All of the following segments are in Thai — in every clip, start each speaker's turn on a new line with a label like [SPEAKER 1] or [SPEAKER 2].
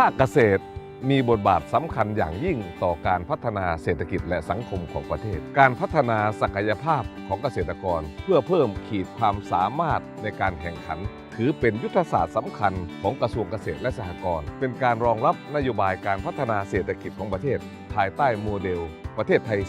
[SPEAKER 1] ภาคเกษตรมีบทบาทสำคัญอย่างยิ่งต่อการพัฒนาเศรษฐกิจและสังคมของประเทศ การพัฒนาศักยภาพของเกษตรกร เพื่อเพิ่มขีดความสามารถในการแข่งขัน ถือเป็นยุทธศาสตร์สำคัญของกระทรวงเกษตรและสหกรณ์ เป็นการรองรับนโยบายการพัฒนาเศรษฐกิจของประเทศ ภายใต้โมเดล ประเทศไทย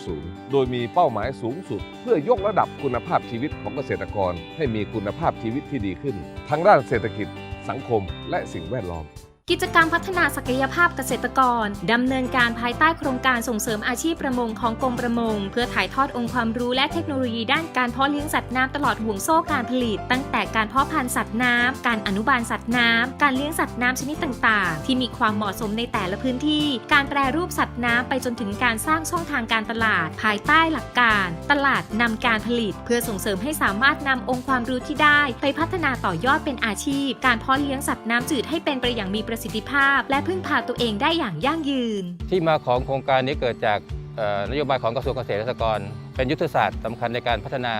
[SPEAKER 1] 4.0 โดยมีเป้าหมายสูงสุด เพื่อยกระดับคุณภาพชีวิตของเกษตรกร ให้มีคุณภาพชีวิตที่ดีขึ้น ทั้งด้านเศรษฐกิจ สังคม และสิ่งแวดล้อม
[SPEAKER 2] กิจกรรมพัฒนาศักยภาพเกษตรกรดำเนินการภายใต้โครงการส่งเสริมอาชีพประมงของกรมประมง เพื่อถ่ายทอดองค์ความรู้และเทคโนโลยีด้านการเพาะเลี้ยงสัตว์น้ำตลอดห่วงโซ่การผลิต ตั้งแต่การเพาะพันธุ์สัตว์น้ำการอนุบาลสัตว์น้ำการเลี้ยงสัตว์น้ำชนิดต่างๆ ที่มีความเหมาะสมในแต่ละพื้นที่ การแปรรูปสัตว์น้ำไปจนถึงการสร้างช่องทางการตลาด ภายใต้หลักการ ตลาดนำการผลิต เพื่อส่งเสริมให้สามารถนำองค์ความรู้ที่ได้ ไปพัฒนาต่อยอดเป็นอาชีพ การเพาะเลี้ยงสัตว์น้ำจืดให้เป็นไปอย่างมีประประสิทธิภาพ และพึ่งพาตัวเองได้อย่างยั่งยืน
[SPEAKER 3] ที่มาของโครงการนี้เกิดจากนโยบายของกระทรวงเกษตรและสหกรณ์เป็นยุทธศาสตร์สำคัญในการพัฒนา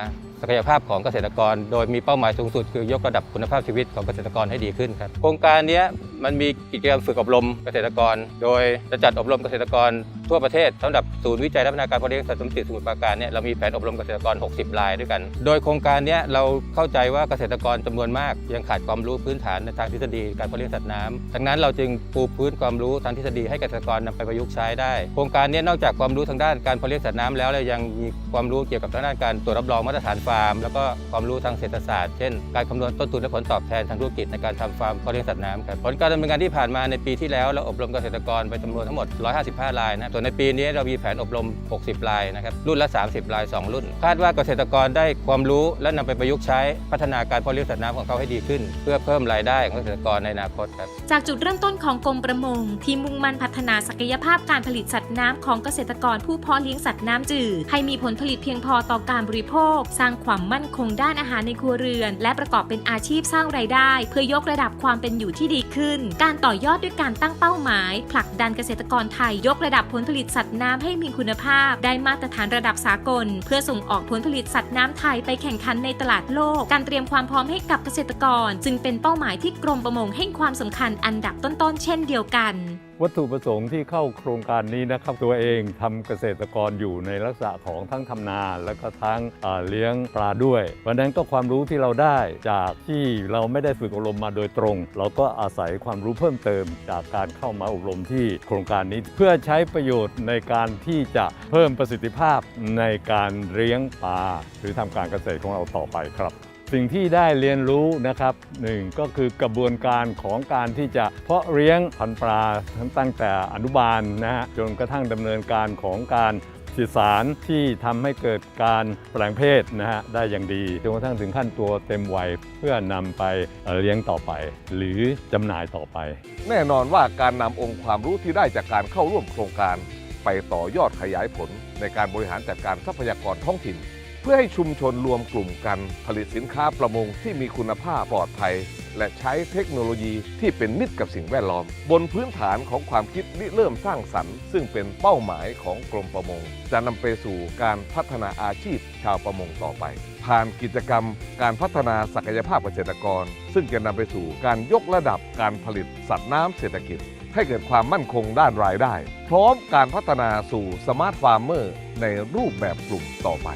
[SPEAKER 3] ศักยภาพของเกษตรกร โดยมีเป้าหมายสูงสุดคือยกระดับคุณภาพชีวิตของเกษตรกรให้ดีขึ้นครับโครงการนี้มันมีกิจกรรมฝึกอบรมเกษตรกร โดยจะจัดอบรมเกษตรกรทั่วประเทศสำหรับศูนย์วิจัยและพัฒนาการเพาะเลี้ยงสัตว์สมจิตสมุทรปราการเนี่ยเรามีแผนอบรมเกษตรกร 60 รายด้วยกัน โดยโครงการนี้เราเข้าใจว่าเกษตรกรจำนวนมาก ยังขาดความรู้พื้นฐานในทางทฤษฎีการเพาะเลี้ยงสัตว์น้ำดังนั้นเราจึงปูพื้นความรู้ทางทฤษฎีให้เกษตรกรนำไปประยุกต์ใช้ได้ โครงการนี้นอกจากความรู้ทางด้านการเพาะเลี้ยงสัตว์น้ำแล้วเรายังมีความรู้เกี่ยวกับทางด้านการตรวจรับรองมาตรฐานฟาร์ม แล้วก็ความรู้ทางเศรษฐศาสตร์เช่น การคำนวณต้นทุนและผลตอบแทนทางธุรกิจในการทำฟาร์มเพาะเลี้ยงสัตว์น้ำครับผลการดำเนินงานที่ผ่านมาในปีที่แล้วเราอบรมเกษตรกรไปจำนวนทั้งหมด 155 รายนะส่วนในปีนี้เรามีแผนอบรม 60 รายนะครับรุ่นละ 30 ราย 2 รุ่น คาดว่าเกษตรกรได้ความรู้และนำไปประยุกต์ใช้พัฒนาการเพาะเลี้ยงสัตว์น้ำของเขาให้ดีขึ้น เพื่อเพิ่มรายได้ของเกษตรกรในอนาคตครับ
[SPEAKER 2] จากจุดเริ่มต้นของกรมประมงที่มุ่งมั่นพัฒนาศักยภาพการผลิตสัตว์น้ำของเกษตรกรผู้เพาะเลี้ยงสัตว์น้ำจืดให้มีผลผลิตเพียงพอต่อการบริโภค สร้างความมั่นคงด้านอาหารในครัวเรือน และประกอบเป็นอาชีพสร้างรายได้ เพื่อยกระดับความเป็นอยู่ที่ดีขึ้น การต่อยอดด้วยการตั้งเป้าหมาย ผลักดันเกษตรกรไทยยกระดับผลผลิตสัตว์น้ำให้มีคุณภาพ ได้มาตรฐานระดับสากล เพื่อส่งออกผลผลิตสัตว์น้ำไทยไปแข่งขันในตลาดโลก การเตรียมความพร้อมให้กับเกษตรกร จึงเป็นเป้าหมายที่กรมประมงให้ความสำคัญอันดับต้นๆ เช่นเดียวกัน
[SPEAKER 4] วัตถุประสงค์ที่เข้าโครงการนี้นะครับตัวเองทำเกษตรกรอยู่ในลักษณะของทั้งทำนา แล้วก็ทั้งเเลี้ยงปลาด้วยเพราะฉะนั้นก็ความรู้ที่เราได้จากที่เราไม่ได้ฝึกอบรมมาโดยตรง เราก็อาศัยความรู้เพิ่มเติม จากการเข้ามาอบรมที่โครงการนี้ เพื่อใช้ประโยชน์ในการที่จะเพิ่มประสิทธิภาพในการเลี้ยงปลาหรือทำการเกษตรของเราต่อไปครับ สิ่งที่ได้เรียนรู้นะครับหนึ่งก็คือกระบวนการของการที่จะเพาะเลี้ยงพันธุ์ปลาทั้งตั้งแต่อนุบาลนะฮะจนกระทั่งดำเนินการของการสื่อสารที่ทำให้เกิดการแปลงเพศนะฮะได้อย่างดีจนกระทั่งถึงขั้นตัวเต็มวัยเพื่อนำไปเลี้ยงต่อไป หรือจำหน่ายต่อไป
[SPEAKER 1] แน่นอนว่าการนำองค์ความรู้ที่ได้จากการเข้าร่วมโครงการ ไปต่อยอดขยายผลในการบริหารจัดการทรัพยากรท้องถิ่น เพื่อให้ชุมชนรวมกลุ่มกัน ผลิตสินค้าประมงที่มีคุณภาพปลอดภัย และใช้เทคโนโลยีที่เป็นมิตรกับสิ่งแวดล้อม บนพื้นฐานของความคิดริเริ่มสร้างสรรค์ ซึ่งเป็นเป้าหมายของกรมประมง จะนำไปสู่การพัฒนาอาชีพชาวประมงต่อไป ผ่านกิจกรรม การพัฒนาศักยภาพเกษตรกร ซึ่งจะนำไปสู่การยกระดับการผลิตสัตว์น้ำเศรษฐกิจให้เกิดความมั่นคงด้านรายได้ พร้อมการพัฒนาสู่สมาร์ทฟาร์มเมอร์ในรูปแบบกลุ่มต่อไป